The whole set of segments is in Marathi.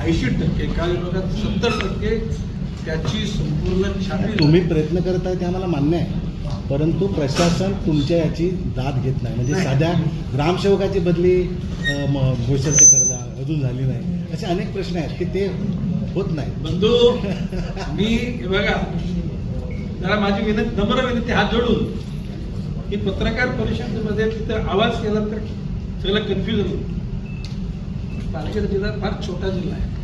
ऐंशी टक्के काही विभागात सत्तर टक्के त्याची संपूर्ण छाननी तुम्ही प्रयत्न करत आहे ते आम्हाला मान्य आहे. परंतु प्रशासन तुमच्या याची दाद घेत नाही. म्हणजे. साध्या ग्रामसेवकाची बदली भोईसरचे कर्जा अजून झाली नाही. असे अनेक प्रश्न आहेत की ते होत नाही. बंधू मी बघा जरा माझी विनंती नम्र विनंती हात जोडून की पत्रकार परिषदेमध्ये तिथं आवाज केला तर सगळं कन्फ्युजन होईल. पालघर जिल्हा फार छोटा जिल्हा आहे.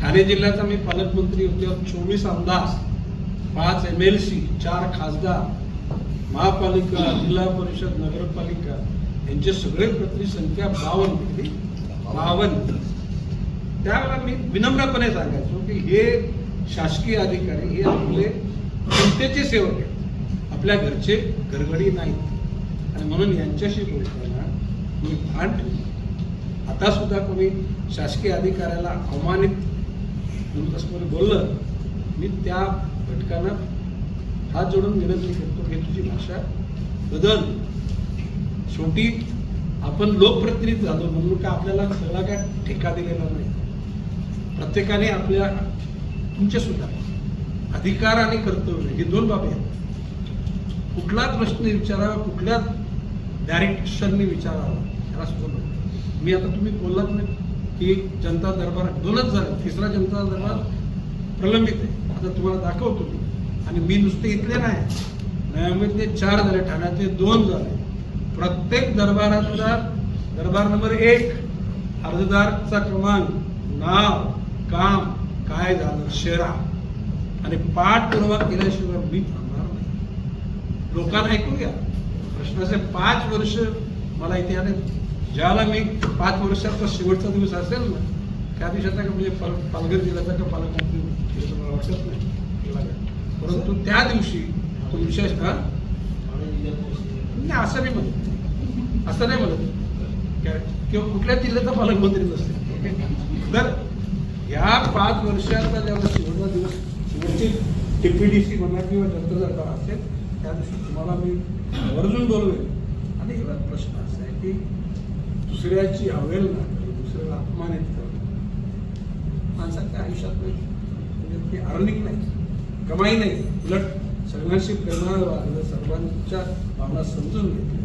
ठाणे जिल्ह्याचा मी पालकमंत्री होते. चोवीस आमदार पाच एम एल सी चार खासदार महापालिका जिल्हा परिषद नगरपालिका यांचे सगळे प्रति संख्या बावन्न होती. बावन्न. त्यावेळेला मी विनम्रपणे सांगायचो की हे शासकीय अधिकारी हे आपले जनतेचे सेवक आहेत. आपल्या घरचे घरगडी नाहीत. आणि म्हणून यांच्याशी बोलताना मी भान ठेवली आत्तासुद्धा कोणी शासकीय अधिकाऱ्याला अवमानित म्हणून कसं कोणी बोललं मी त्या घटकांना हात जोडून विनंती करतो हे तुझी भाषा बदल. शेवटी आपण लोकप्रतिनिधी झालो म्हणून का आपल्याला सगळा काय ठेका दिलेला नाही? प्रत्येकाने आपल्या तुमचे सुद्धा अधिकार आणि कर्तव्य हे दोन बाबी आहेत. कुठला प्रश्न विचारावा कुठल्या डायरेक्शनने विचारावा याला सुद्धा मी आता तुम्ही बोललात ना की जनता दरबार दोनच झाले तिसरा जनता दरबार प्रलंबित आहे. आता तुम्हाला दाखवतो मी. आणि मी नुसते इथले नाही. नव्यामध्ये चार झाले ठाण्यातले दोन झाले. प्रत्येक दरबारातला दरबार नंबर एक अर्जदारचा क्रमांक नाव काम काय झालं शेरा. आणि पाठपुरावा केल्याशिवाय मी थांबणार नाही. लोकांना ऐकून घ्या. प्रश्नाचे पाच वर्ष मला इथे आले. ज्याला मी पाच वर्षाचा शेवटचा दिवस असेल ना त्या दिवसाचा का म्हणजे पाल पालघर जिल्ह्याचा का पालकमंत्री हे मला वाटत नाही. परंतु त्या दिवशी तुमच्या का? नाही असं नाही म्हणत. असं नाही म्हणत. काय- किंवा कुठल्या जिल्ह्याचा पालकमंत्री नसते ओके? तर या पाच वर्षाचा जेव्हा शेवटचा दिवस शेवटची टीपीडीसी म्हणा किंवा जनता दरबार असेल त्या दिवशी तुम्हाला मी आवर्जून बोलवेल आणि एवढा प्रश्न असा आहे की दुसऱ्याची अवहेलना करणं, दुसऱ्याला अपमानित करणं माणसाच्या आयुष्यात म्हणजे ते अर्निंग नाही. कमाई नाही. उलट सगळ्यांशी प्रेमानं वागलं सर्वांच्या भावना समजून घेतल्या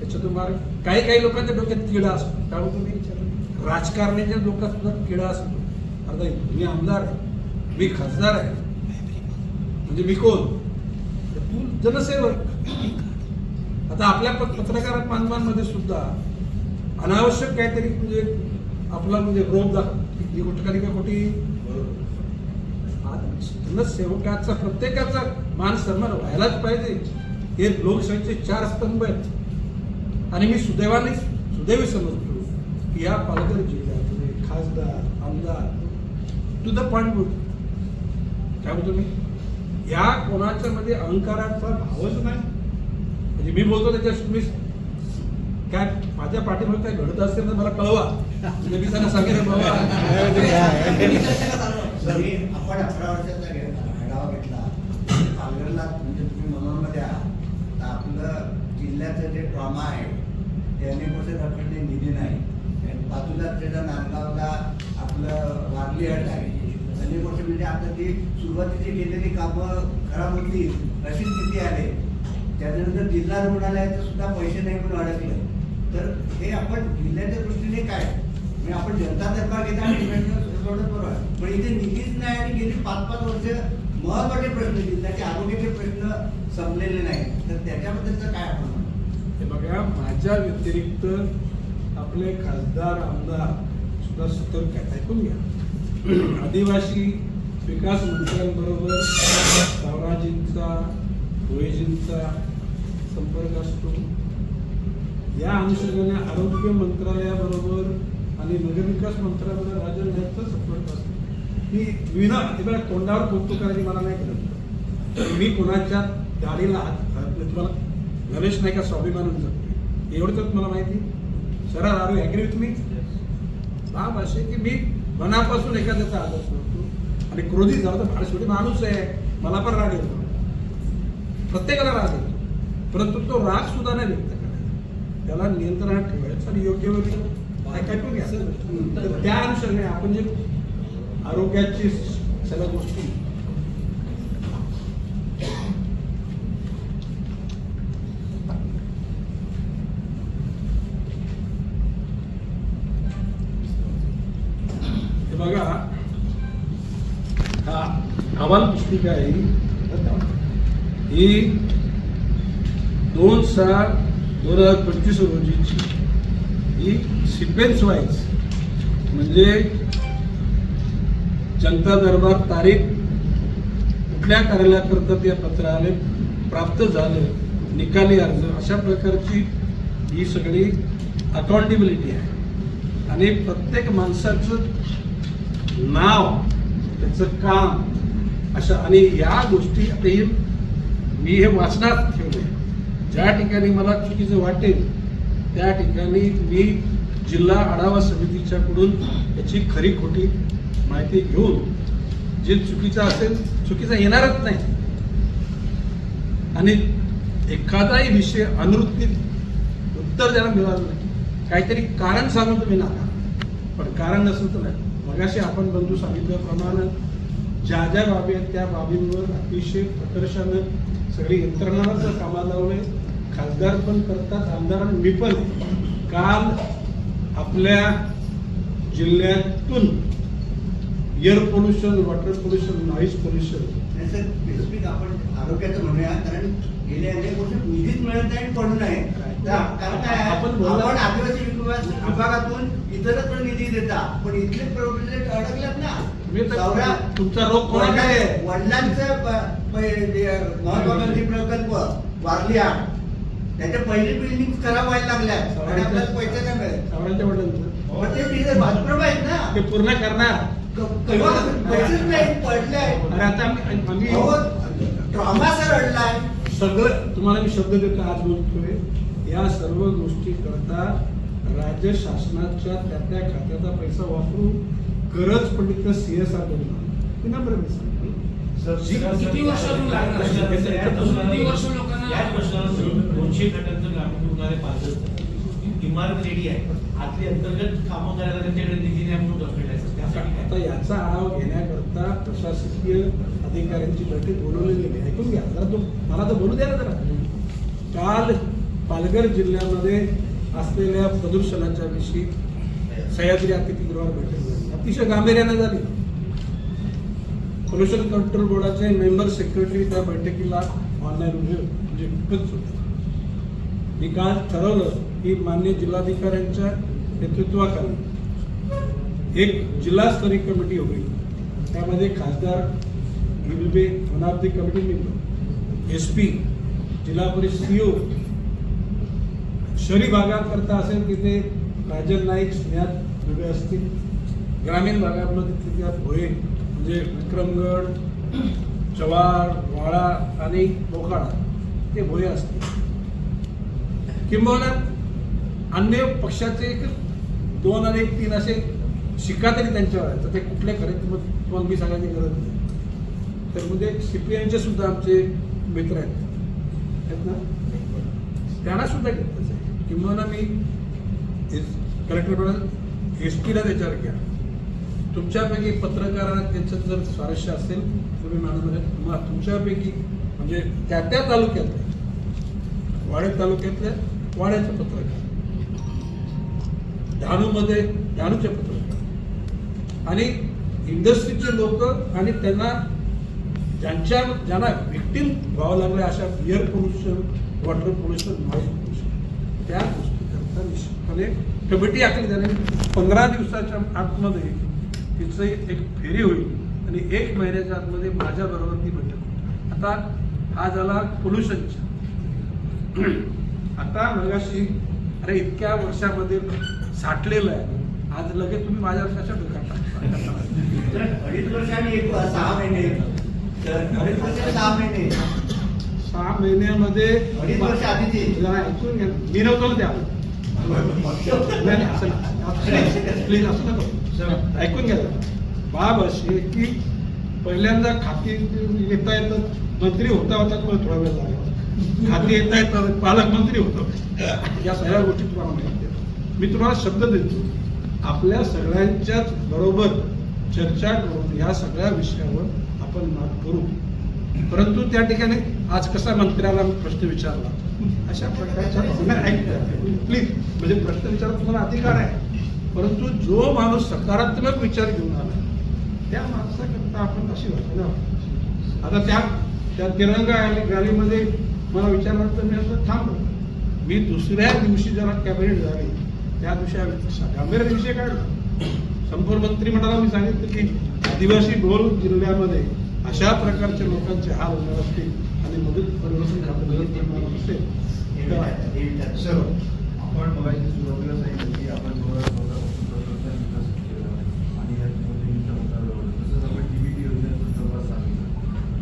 त्याच्यातून मार्ग काही काही लोकांच्या डोक्यात किडा असतो. त्यामुळे तुम्ही विचारलं राजकारण्याच्या डोक्यात सुद्धा किडा असतो. आता मी आमदार आहे. मी खासदार आहे. म्हणजे मी कोण? तर तू जनसेवक. आता आपल्या प- पत्रकार बांधवांमध्ये सुद्धा अनावश्यक काहीतरी म्हणजे आपला म्हणजे रोग दाखव ही गोष्ट का खोटी? सेवकाचा प्रत्येकाचा मान सन्मान व्हायलाच पाहिजे. हे लोकशाहीचे चार स्तंभ आहेत. आणि मी सुदैवाने सुदैवी समजतो की या पालघर जिल्ह्यातले खासदार आमदार टू द पॉइंट बोल काय म्हणतो मी? या कोणाच्या मध्ये अहंकाराचा भावच नाही? म्हणजे मी बोलतो त्याच्या काय माझ्या पाठीमागे काय घडत असेल तर मला कळवा. म्हणजे मी त्यांना सांगेन बाबा आपण अठरा वर्षाचा आढावा घेतला. पालघरला म्हणजे तुम्ही मनोरमध्ये आहात. तर आपलं जिल्ह्याचं जे ट्रॉमा आहे ते अनेक वर्ष दाखवले निधी नाही. बाजूला त्याच्या नांदगावला आपलं वारली हट आहे. अनेक वर्ष म्हणजे आता ती सुरुवातीची केलेली कामं खराब होती अशी स्थिती आली. त्याच्यानंतर जिल्हा रुग्णालयाचं सुद्धा पैसे नाही म्हणून अडकलं. तर हे आपण जिल्ह्याच्या दृष्टीने काय? म्हणजे आपण जनता दरबार घेता आणि सोडत बरोबर. आहे. पण इथे निधीच नाही आणि गेली पाच पाच वर्ष महत्त्वाचे प्रश्न जिल्ह्याचे आरोग्याचे प्रश्न संपलेले नाही तर त्याच्याबद्दलचं काय आपण हे बघा माझ्या व्यतिरिक्त आपले खासदार आमदार सुद्धा सतर्क काय ऐकून घ्या. आदिवासी विकास मंत्र्यांबरोबर सावराजींचा भोईजींचा संपर्क असतो. या अनुषंगाने आरोग्य मंत्रालयाबरोबर आणि नगरविकास मंत्रालयाबरोबर राजन नाईकचा संपर्क असतो मी विना बघा तोंडावर कौतुक करायची मला नाही करत मी कोणाच्या गाडीला हात नाही. तुम्हाला नरेश नाईका स्वाभिमानानं जगतोय. एवढं तर तुम्हाला माहिती? Sir are you agree with मी बाब असे की मी मनापासून एखाद्याचा आदर करतो. आणि क्रोधित झाला तर फार शेवटी माणूस आहे. मला पण राग येतो. प्रत्येकाला राग येतो. परंतु तो राग सुद्धा नाही व्यक्त करायचा त्याला नियंत्रणात ठेवायचं आणि योग्य वेळी ऐकून घ्या तर त्या अनुषंगाने आपण जे आरोग्याची सगळ्या गोष्टी हे बघा हा अहवाल पुस्तिका आहे. ही दोन सहा हजार पंचवीस रोजीची ही सिक्वेन्स वाईज म्हणजे जनता दरबार तारीख कुठल्या कार्यालयाकरता त्या पत्राने प्राप्त झालं निकाली अर्ज अशा प्रकारची ही सगळी अकाउंटेबिलिटी आहे. आणि प्रत्येक माणसाचं नाव त्याचं काम अशा आणि या गोष्टी आता हे मी हे वाचनात ठेवले ज्या ठिकाणी मला चुकीचं वाटेल त्या ठिकाणी मी जिल्हा आढावा समितीच्याकडून याची खरी खोटी माहिती घेऊन जे चुकीचं असेल चुकीचा येणारच नाही. आणि एखादाही विषय अनुवृत्तीत उत्तर द्यायला मिळालं नाही. काहीतरी कारण सांगून तुम्ही नाका. पण कारण नसलं तर नाही. मगाशी आपण बंधू सांगितल्याप्रमाणे ज्या ज्या बाबी आहेत त्या बाबींवर अतिशय प्रकर्षानं सगळी यंत्रणा जर कामाला लावले खासदार पण करतात आमदार आणि मी पण. काल आपल्या जिल्ह्यातून air pollution water pollution noise pollution आपण आरोग्याचं म्हणूया कारण गेले अनेक वर्ष निधीच मिळत नाही पडून आहे कारण काय? आपण आपण आदिवासी विकास विभागातून इतरत्र निधी देता पण इथले प्रोजेक्ट अडकल्यात ना तर- तुमचा रोग कोणाकडे आहे? वडिलांचं महत्वाकांक्षी प्रकल्प त्याच्या पहिली बिल्डिंग खराब व्हायला लागल्या. आणि आपल्याला पैसे नाही मिळत. वडिलांचं. ते भाजप्रभ आहेत ना. ते पूर्ण करणार. पैसेच नाही पडले अरे आता आम्ही ट्रॉमा सर अडलाय सगळं तुम्हाला मी शब्द देतो आज बोलतोय. या सर्व गोष्टी करता राज्य शासनाच्या त्या त्या खात्याचा पैसा वापरून गरज पडली तर विनम्र मी सांगतो. किती दोनशे खटांचं ग्रामीण रुग्णालय पाहत इमारत रेडी आहे. आतली अंतर्गत कामं करायला त्यांच्याकडे निधी नाही म्हणून त्यासाठी आता याचा आढावा घेण्याकरता प्रशासकीय अधिकाऱ्यांची बैठक बोलवली गेली ऐकून घ्या. जरा तो मला तर बोलू द्या ना जरा. काल पालघर जिल्ह्यामध्ये असलेल्या प्रदूषणाच्या विषयी सह्याद्री अतिथीगृहावर बैठक झाली. अतिशय गांभीर्याने झाली. पोल्युशन कंट्रोल बोर्डाचे मेंबर सेक्रेटरी त्या बैठकीला ऑनलाईन म्हणजे उपस्थित होते. मी काल ठरवलं की मान्य जिल्हाधिकाऱ्यांच्या नेतृत्वाखाली एक जिल्हास्तरीय कमिटी होईल त्यामध्ये खासदार will be committee member S P zilla parishad CO शहरी भागाकरता असेल तिथे राजन नाईक स्नेहात दुबे असतील. ग्रामीण भागामध्ये तिथे त्यात भोये म्हणजे विक्रमगड चवार वाळा आणि बोकाळा ते भोये असते किंबहुना अन्य पक्षाचे एक दोन आणि एक तीन असे शिक्का तरी त्यांच्यावर आहे तर ते कुठले खरे तुम्हाला मी सांगायची गरज नाही. तर म्हणजे सीपीएमचे सुद्धा आमचे मित्र आहेत. ना? त्यांना सुद्धा घेतलंच आहे. किंबहुना मी कलेक्टर एस टीला त्याच्यावर घ्या. तुमच्यापैकी पत्रकारांना त्यांचं जर स्वारस्य असेल तुम्ही मॅडम मग तुमच्यापैकी म्हणजे त्या त्या तालुक्यातल्या वाडे तालुक्यातल्या वाड्याचे पत्रकार डहाणूमध्ये डहाणूचे पत्रकार आणि इंडस्ट्रीचे लोक आणि त्यांना ज्यांच्या ज्यांना विक्टीम व्हावं लागले अशा air pollution water pollution noise pollution त्या गोष्टीकरता निश्चितपणे कमिटी आखली त्याने पंधरा दिवसाच्या आतमध्ये तिचं एक फेरी होईल. आणि एक महिन्याच्या आतमध्ये माझ्याबरोबर ती बैठक आता हा झाला पोल्युशनचा आता मगाशी अरे इतक्या वर्षामध्ये साठलेलं आहे. आज लगेच तुम्ही माझ्यावर कशा डोक्यात अडीच वर्ष आणि एक सहा महिने. अडीच वर्ष आणि सहा महिने. सहा महिन्यामध्ये अडीच वर्ष आधीची. ऐकून घ्या मी नव्हतो त्या. प्लीज असं नको. ऐकून घ्या बाब अशी आहे की पहिल्यांदा खाती येता येतात मंत्री होता होता तुम्हाला थोडा वेळ लागला. खाती येता येतात पालकमंत्री होतो या सगळ्या गोष्टी तुम्हाला माहिती मी तुम्हाला शब्द देतो. आपल्या सगळ्यांच्याच बरोबर चर्चा करून या सगळ्या विषयावर आपण मात करू. परंतु त्या ठिकाणी आज कसा मंत्र्याला प्रश्न विचारला? अशा प्रकारच्या प्लीज म्हणजे प्रश्न विचारायला तुम्हाला अधिकार आहे. परंतु जो माणूस सकारात्मक विचार घेऊन आला त्या माणसाकरता आपण कशी वाटणं आता त्या त्या तिरंगा रॅली- रॅलीमध्ये मला विचारलं तर मी असं थांबलो. मी दुसऱ्या दिवशी जरा कॅबिनेट झाली. त्या दिवशी आम्ही दिवशी विषय काढला. संपूर्ण मंत्रिमंडळाला मी सांगितलं की आदिवासी बहुल जिल्ह्यामध्ये अशा प्रकारच्या लोकांचे हाल होणार असतील आणि मदत परिवर्तन आपण मदत करणार असेल तर आपण बघायची सुरुवातीला सांगितलं की आपण दोन हजार चौदापासून तंत्रज्ञान विकसित केलं आणि याच्यामध्ये इंटरनेटवर तसंच आपण डीबीटी योजनेचा सर्वात सांगितलं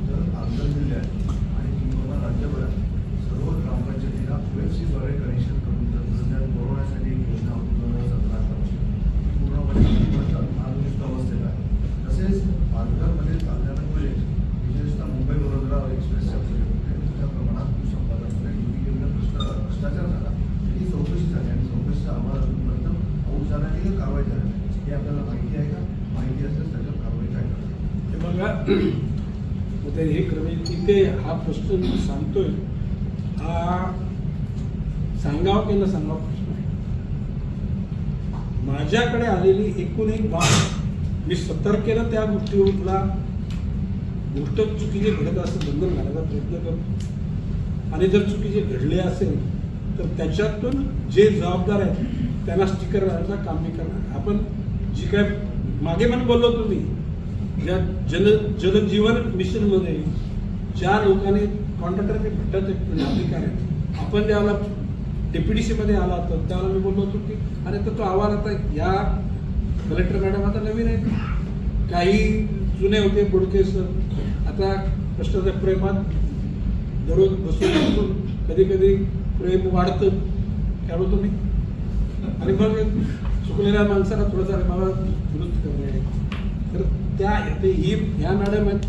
तर आंतर जिल्ह्यात आणि किंवा राज्यभरात सर्व ग्रामपंचायतीला ओएफसीद्वारे कनेक्शन करून तंत्रज्ञान पुरवण्यासाठी एक योजना होती दोन हजार सतरा अठराची ती पूर्णपणे पूर्णतः आधुनिक अवस्थेत आहे तसेच पालघरमध्ये चालणारा प्रोजेक्ट विशेषतः मुंबई वडोदरा एक्सप्रेसच्या प्रोजेक्ट मोठ्या प्रमाणात भूसंपादन डीबीटीला भ्रष्ट भ्रष्टाचार झाला त्याची चौकशी झाली आणि चौकशीचा अहवाल अजूनपर्यंत पाऊस झाला नाही का कारवाई झाली नाही. हे आपल्याला माहिती आहे का माहिती असेल त्याच्यावर कारवाई काय करायची हे बघा हे क्रमे तिथे हा प्रश्न मी सांगतोय. हा सांगाव की न सांगाव प्रश्न आहे. माझ्याकडे आलेली एकूण एक बाब मी सतर्केनं त्या गोष्टीला गोष्ट चुकीचे घडत असं बंधन घालायचा प्रयत्न करतो आणि जर चुकीचे घडले असेल तर त्याच्यातून जे जबाबदार आहेत त्यांना स्टिकर लावायचं काम मी करणार. आपण जी काय मागे पण बोललो तुम्ही या जल जलजीवन मिशनमध्ये ज्या लोकांनी कॉन्ट्रॅक्टर भेटत अधिकार म्हणजे आहेत आपण ज्यावेळेला डेप्युटीसी मध्ये आला होता त्याला मी बोललो होतो की अरे तर तो अहवाल आता या कलेक्टर मॅडम आता नवीन आहे काही जुने होते बुडके सर. आता कष्टाच्या प्रेमात दररोज बसून बसून कधी कधी प्रेम वाढतं. खेळू तुम्ही मी? आणि मग चुकलेल्या माणसाला थोडंसं मला दुरुस्त करणे आहे. तर त्या ही ह्या मॅडम आहेत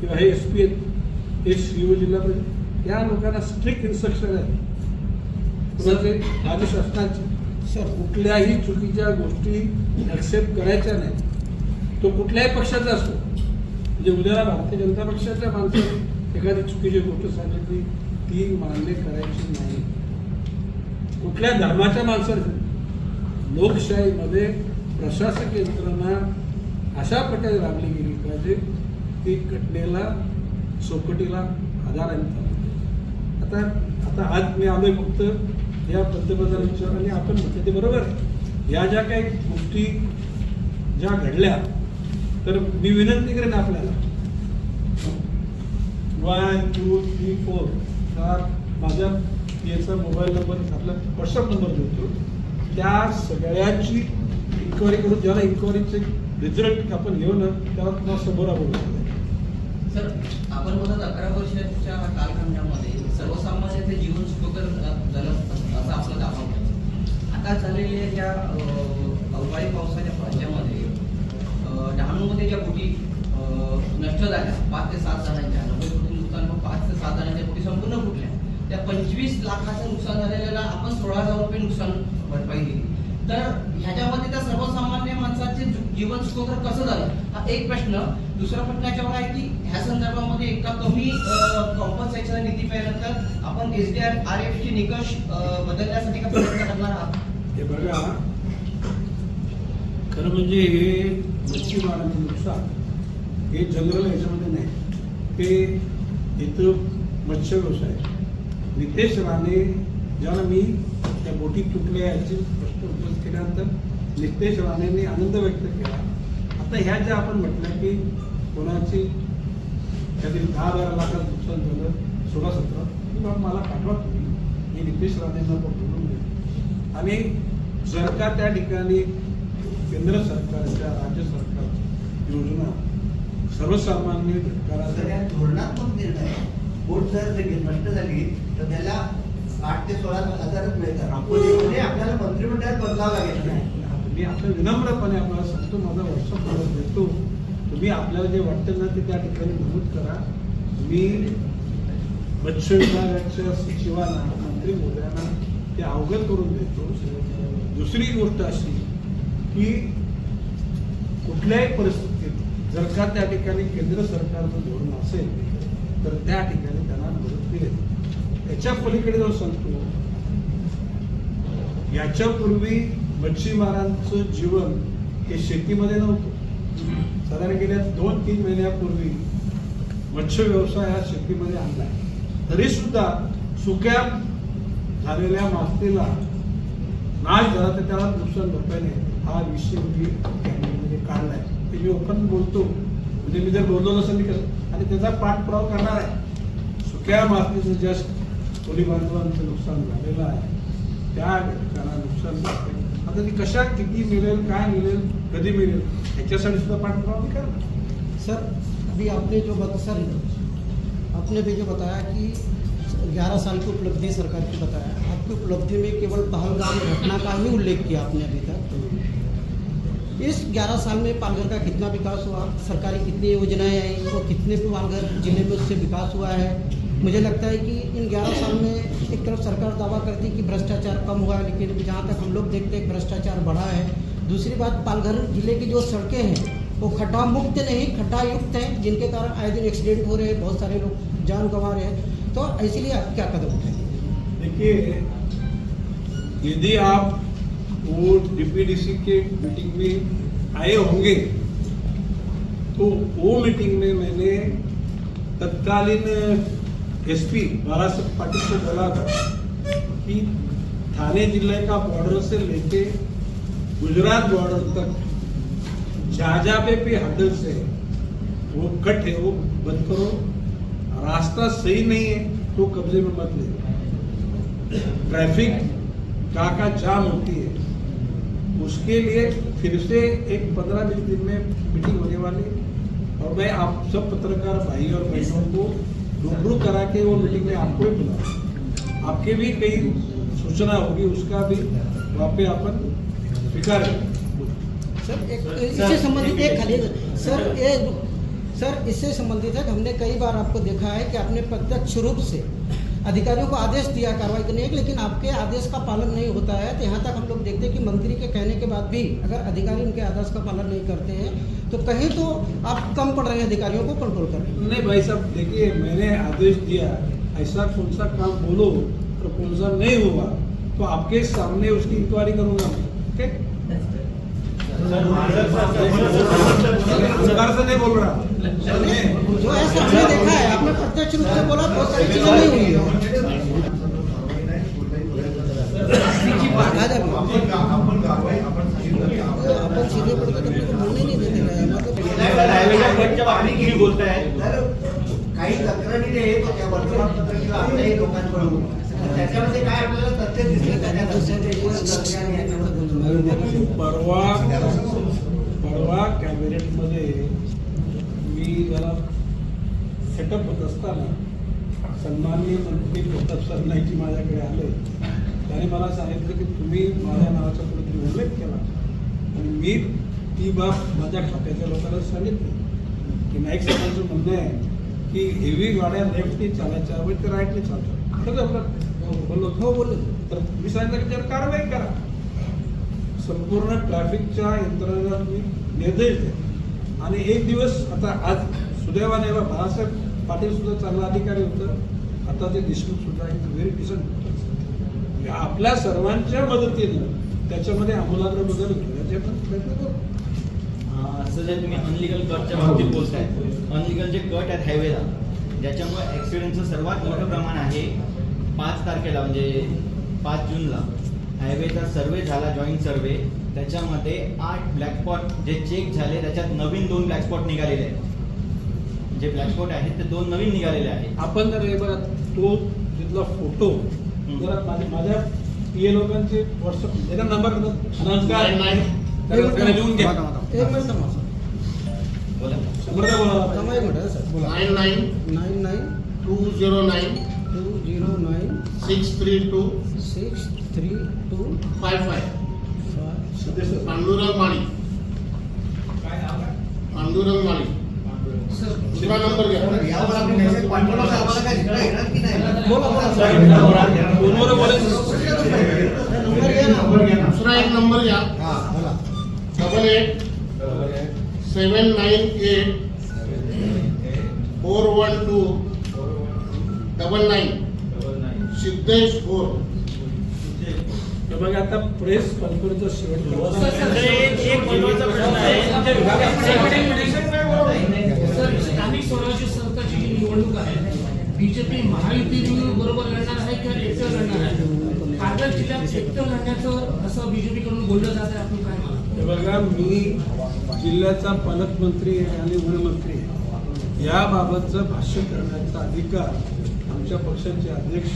किंवा हे एस पी आहेत हे श्रीव जिल्हा परिषद या लोकांना स्ट्रिक्ट इन्स्ट्रक्शन आहेत कुणाचे? राज्य शासनाचे. सर कुठल्याही चुकीच्या गोष्टी ॲक्सेप्ट करायच्या नाहीत. तो कुठल्याही पक्षाचा असतो म्हणजे उद्याला भारतीय जनता पक्षाच्या माणसाने एखादी चुकीची गोष्ट सांगितली ती मान्य करायची नाही. कुठल्या धर्माच्या माणसाने. लोकशाहीमध्ये प्रशासक यंत्रणा अशा प्रकारे राबली गेली पाहिजे की घटनेला चौकटीला आधार आणि आता आता आज मी आलोय फक्त या पंतप्रधानांच्या आणि आपण म्हटलं ते बरोबर. या ज्या काही गोष्टी ज्या घडल्या तर मी विनंती करेन आपल्याला. वन टू थ्री फोर हा माझ्या याचा मोबाईल नंबर आपला व्हॉट्सअप नंबर देतो. त्या सगळ्याची इन्क्वायरी करून ज्याला इन्क्वायरीचे रिझल्ट आपण घेऊ ना त्यावर तुम्हाला समोर आपण सर आपण म्हणत अकरा वर्षाच्या कालखंडामध्ये सर्वसामान्याचे जीवन सुखकर झालं असं आपलं दाखवलं आता झालेल्या ज्या अवकाळी पावसाच्या राज्यामध्ये डहाणूमध्ये ज्या बोटी नष्ट झाल्या पाच ते सात जणांच्या नव्वद कोटी नुकसान पण पाच ते सात जणांच्या बोटी संपूर्ण फुटल्या. त्या पंचवीस लाखाचं नुकसान झालेल्याला आपण सोळा हजार रुपये नुकसान भरपाई दिली. तर ह्याच्यामध्ये त्या सर्वसामान्य माणसाचे जीवन स्तोत्र कसं झालं? हा एक प्रश्न. दुसरा प्रश्न याच्यावर आहे की ह्या संदर्भामध्ये एका कमी कॉम्पन्सेशन निधी पाहिल्यानंतर आपण S D R R F चे निकष बदलण्यासाठी का प्रयत्न करणार आहात? हे बघा. खरं म्हणजे हे मच्छीमारांचं नुकसान हे जनरल याच्यामध्ये नाही. ते इथं मत्स्य व्यवसाय. नितेश राणे ज्याला मी त्या बोटी तुटल्या याचे प्रश्न उपस्थित केल्यानंतर नितेश राणेंनी आनंद व्यक्त केला. आता ह्या ज्या आपण म्हटल्या की कोणाची काहीतरी दहा बारा लाखाचं नुकसान झालं सोळा सतरा की बाबा मला पाठवा तुम्ही. मी नितेश राणेंना बोलून देतो आणि जर का त्या ठिकाणी केंद्र सरकारच्या राज्य सरकार योजना सर्वसामान्य घटकाला या धोरणात्मक निर्णय बोट जर नष्ट झाली तर त्याला आठ ते सोळा हजारच मिळतात. आपल्याला मंत्रिमंडळात बदलावं लागेल. मी आता विनम्रपणे आपल्याला सांगतो माझा व्हॉट्सअप नंबर देतो. तुम्ही आपल्याला जे वाटतं ना ते त्या ठिकाणी नमूद करा. मी मत्स्य विभागाच्या सचिवांना मंत्री महोदयांना ते अवगत करून देतो. दुसरी गोष्ट अशी की कुठल्याही परिस्थितीत जर का त्या ठिकाणी केंद्र सरकारचं धोरण असेल तर त्या ठिकाणी त्यांना मदत मिळेल त्याच्या पलीकडे जाऊन सांगतो. याच्यापूर्वी मच्छीमारांचं जीवन हे शेतीमध्ये नव्हतं. साधारण गेल्या दोन तीन महिन्यापूर्वी मत्स्य व्यवसाय हा शेतीमध्ये आणला तरी सुद्धा सुक्या झालेल्या मासळीला नाश झाला तर त्याला नुकसान भरपाईने हा विषय मी कॅबिनेटमध्ये काढलाय ते मी ओपन बोलतो. म्हणजे मी जर बोललो नसेल मी कसं आणि त्याचा पाठपुरावा करणार आहे. सुक्या मातीचं जस्ट कोळी बांधवांचं नुकसान झालेलं आहे त्या घटकाला नुकसान भरपाई आता ती कशा किती मिळेल, काय मिळेल, कधी मिळेल, ह्याच्यासाठी सुद्धा पाठपुरावा मी करणार सर, अभी आपने जो बता, सर, आपने भी जो बताया कि 11 साल की उपलब्धि सरकार की बताया, आपकी उपलब्धि में केवल पहलगाम घटना का ही उल्लेख किया आपने अभी तक। इस 11 साल में पालघर का कितना विकास हुआ, सरकारी कितनी योजनाएँ आई, और कितने पालघर ज़िले में उससे विकास हुआ है, मुझे लगता है कि इन 11 साल में एक तरफ़ सरकार दावा करती है कि भ्रष्टाचार कम हुआ है, लेकिन जहाँ तक हम लोग देखते हैं भ्रष्टाचार बढ़ा है। दूसरी बात, पालघर ज़िले की जो सड़कें हैं, वो खड्डा मुक्त नहीं खड्डा युक्त हैं, जिनके कारण आए दिन एक्सीडेंट हो रहे हैं, बहुत सारे लोग जान गंवा रहे हैं। तो इसीलिए आप क्या कदम उठाएँगे देखिए, यदि आप वो डीपीडीसी के मीटिंग में आए होंगे तो वो मीटिंग में मैंने तत्कालीन एसपी बारासाहेब पाटिल को बोला था कि थाने ज़िले का बॉर्डर से लेके गुजरात बॉर्डर तक जहाँ जहाँ पे भी है वो कट है, वो बंद करो। रास्ता सही नहीं है तो कब्जे में मत ले। ट्रैफ़िक का का जाम होती है। उसके लिए फिर से एक पंद्रह बीस दिन में मीटिंग होने वाली और मैं आप सब पत्रकार भाई और बहनों को रूबरू करा के वो मीटिंग में आपको ही बुला आपके भी कई सूचना होगी उसका भी वहाँ पे अपन स्वीकार करें सर इससे संबंधित एक खाली सर ये सर इससे संबंधित है कि हमने कई बार आपको देखा है कि आपने प्रत्यक्ष रूप से अधिकारियों को आदेश दिया कार्रवाई करने के लेकिन आपके आदेश का पालन नहीं होता है। तो यहाँ तक हम लोग देखते हैं कि मंत्री के कहने के बाद भी अगर अधिकारी उनके आदेश का पालन नहीं करते हैं तो कहीं तो आप कम पड़ रहे हैं अधिकारियों को कंट्रोल कर। नहीं भाई साहब देखिए मैंने आदेश दिया ऐसा कौन सा काम बोलो और कौन सा नहीं हुआ तो आपके सामने उसकी इंक्वायरी करूँगा मैं ओके सरकार से नहीं बोल रहा जो है सर हमने देखा है आपने प्रत्यक्ष रूप से बोला बहुत सारी चीज़ें नहीं हुई है आपण सीधे पड़ के तो बोलने नहीं देते मतलब तर काही तक्रारी ते येत होत्या वर्तमानपत्र किंवा आपल्याही लोकांकडून. त्याच्यामध्ये काय आपल्याला तथ्य दिसलं त्याच्या याच्याबद्दल परवा परवा कॅबिनेटमध्ये मी जरा सेटअप होत असताना सन्माननीय मंत्री प्रताप सरनाईकजी माझ्याकडे आले. त्याने मला सांगितलं की तुम्ही माझ्या नावाचा कुठेतरी उल्लेख केला. आणि मी ती बाब माझ्या खात्याच्या लोकांना सांगितली. की नाईक साहेबांचं म्हणणं आहे की हेवी गाड्या लेफ्टने चालायच्या हवे ते राईटने चालतात. सगळं आपलं बोललो हो बोललो. तर मी सांगितलं की त्यावर कारवाई करा. संपूर्ण ट्रॅफिकच्या यंत्रणेला तुम्ही निर्देश द्या आणि एक दिवस आता आज सुदैवाने बाळासाहेब पाटील सुद्धा चांगला अधिकारी होतं. आता ते देशमुख सुद्धा एक व्हेरी डिसंट आपल्या सर्वांच्या मदतीनं त्याच्यामध्ये आमूलाग्र बदल घेण्याचे आपण प्रयत्न करू. असं जे तुम्ही अनलिगल कटच्या बाबतीत बोलताय अनलिगल जे कट आहेत हायवेला ज्याच्यामुळे ॲक्सिडेंटचं सर्वात मोठं प्रमाण आहे पाच तारखेला म्हणजे पाच जूनला. हायवेचा सर्वे झाला जॉईंट सर्वे त्याच्यामध्ये आठ ब्लॅक स्पॉट जे चेक झाले त्याच्यात नवीन दोन ब्लॅक स्पॉट निघालेले आहेत. जे ब्लॅक स्पॉट आहेत ते दोन नवीन निघालेले आहेत. आपण जर हे बघा तो तिथला फोटो जरा माझ्या माझ्या पीए लोकांचे व्हॉट्सअप नंबर नमस्कार. त्याला त्याला लिहून घ्या. एक मिनट थांबा सर. बोला. शंभरदा बोला. थांबा एक minute sir. Nine nine nine nine two zero nine two zero nine six three two six three two five five five Pandurang Mali. Pandurang Mali. दुसरा नंबर घ्या. यावर आपण मेसेज पाठवला तर आम्हाला काय झगडा येणार की नाही? बोला बोला सर. फोनवर बोलायचं नंबर घ्या ना. दुसरा एक नंबर घ्या. हा बोला. Double eight seven nine eight four one two double nine Siddhesh हे बघा आता प्रेस कॉन्फरन्सचा शेवट सर, एक एक महत्त्वाचा प्रश्न आहे तुमच्या विभागामध्ये सर स्थानिक स्वराज्य संस्थाची जी निवडणूक आहे बीजेपी महायुती बरोबर लढणार आहे किंवा एकटं लढणार आहे पालघर जिल्ह्यात एकटं लढण्याचं असं बीजेपी कडून बोललं जात आहे आपण काय हे बघा मी जिल्ह्याचा पालकमंत्री आहे आणि वनमंत्री आहे. याबाबतचं भाष्य करण्याचा अधिकार आमच्या पक्षाचे अध्यक्ष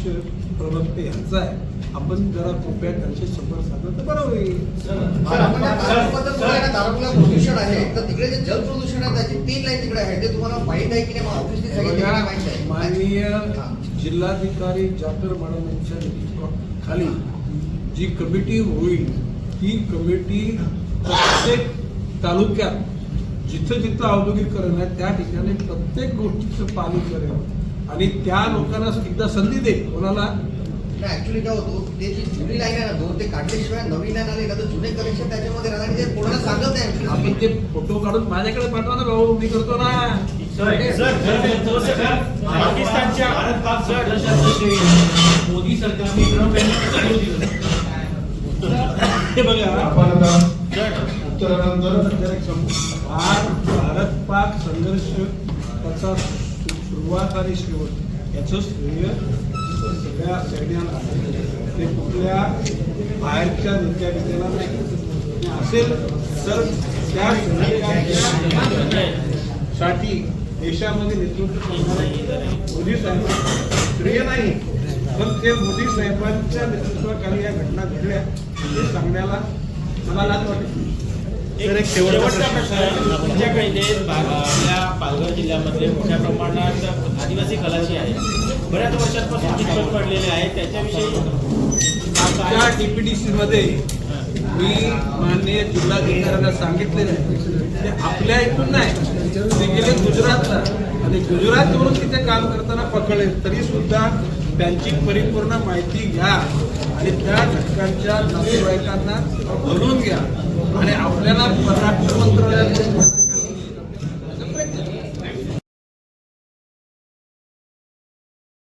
प्रवक्ते यांचा आहे. आपण जरा कृपया त्यांचे संपर्क साधला तर बरं होईल. प्रदूषण आहे. तर तिकडे जे जल प्रदूषण आहे त्याची तीन लाईन तिकडे आहे ते तुम्हाला माहीत आहे की नाही? माननीय जिल्हाधिकारी जाकर मॅडम यांच्या नेतृत्वाखाली जी कमिटी होईल ती कमिटी प्रत्येक तालुक्यात जिथं जिथं औद्योगिकरण आहे त्या ठिकाणी प्रत्येक गोष्टीचं पालन करेल. आणि त्या लोकांना एकदा संधी दे. कोणाला? ऍक्च्युली काय होतो ते जी जुनी लाईन आहे ना दोन ते काढल्याशिवाय नवीन लाईन आली ना तर जुने कनेक्शन त्याच्यामध्ये राहणार आणि ते कोणाला सांगत नाही आपण ते फोटो काढून माझ्याकडे पाठवा ना भाऊ मी करतो ना. पाकिस्तानच्या भारत पाक संघर्षात मोदी सरकारने हे बघा. उत्तरानंतर भारत पाक संघर्ष त्याचा सुरुवात आणि शेवट याचं श्रेय सगळ्या सैन्याला ते कुठल्या बाहेरच्या नेत्या नेत्याला नाही. असेल तर त्या साठी देशामध्ये नेतृत्व मोदी साहेब श्रेय नाही. पण ते मोदी साहेबांच्या नेतृत्वाखाली या घटना घडल्या. हे सांगण्याला मला लाज वाटते? सर, एक शेवटचा प्रश्न. तुमच्याकडे जे आपल्या पालघर जिल्ह्यामध्ये मोठ्या प्रमाणात आदिवासी कलाशी आहे. बऱ्याच वर्षांपासून चिकट पडलेले आहे. त्याच्याविषयी आमच्या डीपीडीसी मध्ये मी माननीय जिल्हाधिकाऱ्यांना सांगितलेलं आहे. ते आपल्या इथून नाही ते गेले गुजरातला. आणि गुजरातवरून तिथे काम करताना पकडले. तरी सुद्धा त्यांची परिपूर्ण माहिती घ्या. विद्यार्थ्यांच्या त्या घटकांच्या नातेवाईकांना बोलून घ्या. आणि आपल्याला परराष्ट्र मंत्रालयात